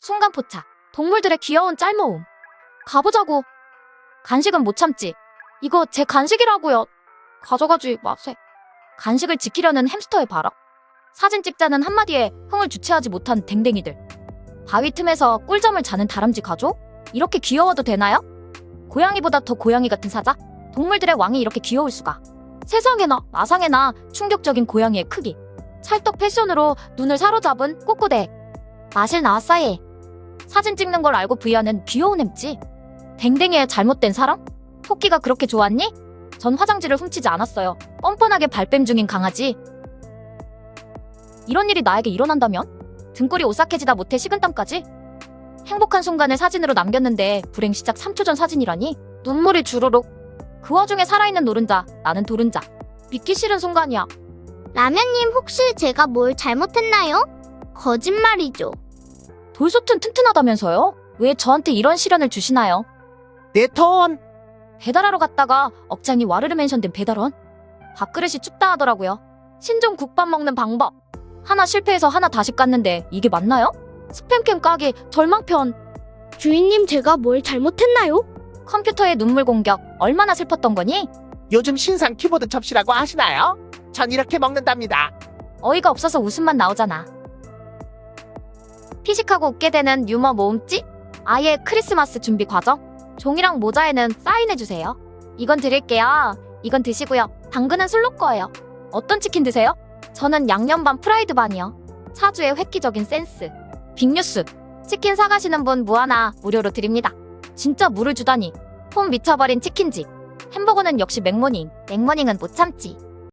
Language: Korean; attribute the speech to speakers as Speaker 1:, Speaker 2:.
Speaker 1: 순간 포착. 동물들의 귀여운 짤모음. 가보자고. 간식은 못 참지. 이거 제 간식이라고요. 가져가지 마세. 간식을 지키려는 햄스터의 발악. 사진 찍자는 한마디에 흥을 주체하지 못한 댕댕이들. 바위 틈에서 꿀잠을 자는 다람쥐 가족? 이렇게 귀여워도 되나요? 고양이보다 더 고양이 같은 사자? 동물들의 왕이 이렇게 귀여울 수가. 세상에나 마상에나 충격적인 고양이의 크기. 찰떡 패션으로 눈을 사로잡은 꼬꼬대. 마실 나왔어요. 사진 찍는 걸 알고 부위하는 귀여운 햄찌. 댕댕이의 잘못된 사랑? 토끼가 그렇게 좋았니? 전 화장지를 훔치지 않았어요. 뻔뻔하게 발뺌 중인 강아지. 이런 일이 나에게 일어난다면? 등골이 오싹해지다 못해 식은땀까지? 행복한 순간을 사진으로 남겼는데 불행 시작 3초 전 사진이라니? 눈물이 주르륵. 그 와중에 살아있는 노른자, 나는 도른자. 믿기 싫은 순간이야.
Speaker 2: 라면님 혹시 제가 뭘 잘못했나요? 거짓말이죠.
Speaker 1: 돌솥은 튼튼하다면서요? 왜 저한테 이런 시련을 주시나요?
Speaker 3: 내 턴.
Speaker 1: 배달하러 갔다가 억장이 와르르 멘션된 배달원? 밥그릇이 춥다 하더라고요. 신종 국밥 먹는 방법. 하나 실패해서 하나 다시 깠는데 이게 맞나요? 스팸캠 까기 절망편.
Speaker 2: 주인님 제가 뭘 잘못했나요?
Speaker 1: 컴퓨터의 눈물 공격 얼마나 슬펐던 거니?
Speaker 3: 요즘 신상 키보드 접시라고 하시나요? 전 이렇게 먹는답니다.
Speaker 1: 어이가 없어서 웃음만 나오잖아. 피식하고 웃게 되는 유머 모음집? 아예 크리스마스 준비 과정? 종이랑 모자에는 사인해주세요. 이건 드릴게요. 이건 드시고요. 당근은 술로 거예요. 어떤 치킨 드세요? 저는 양념 반 프라이드 반이요. 차주의 획기적인 센스. 빅뉴스. 치킨 사가시는 분 무하나 무료로 드립니다. 진짜 물을 주다니. 폼 미쳐버린 치킨집. 햄버거는 역시 맥모닝. 맥모닝은 못 참지.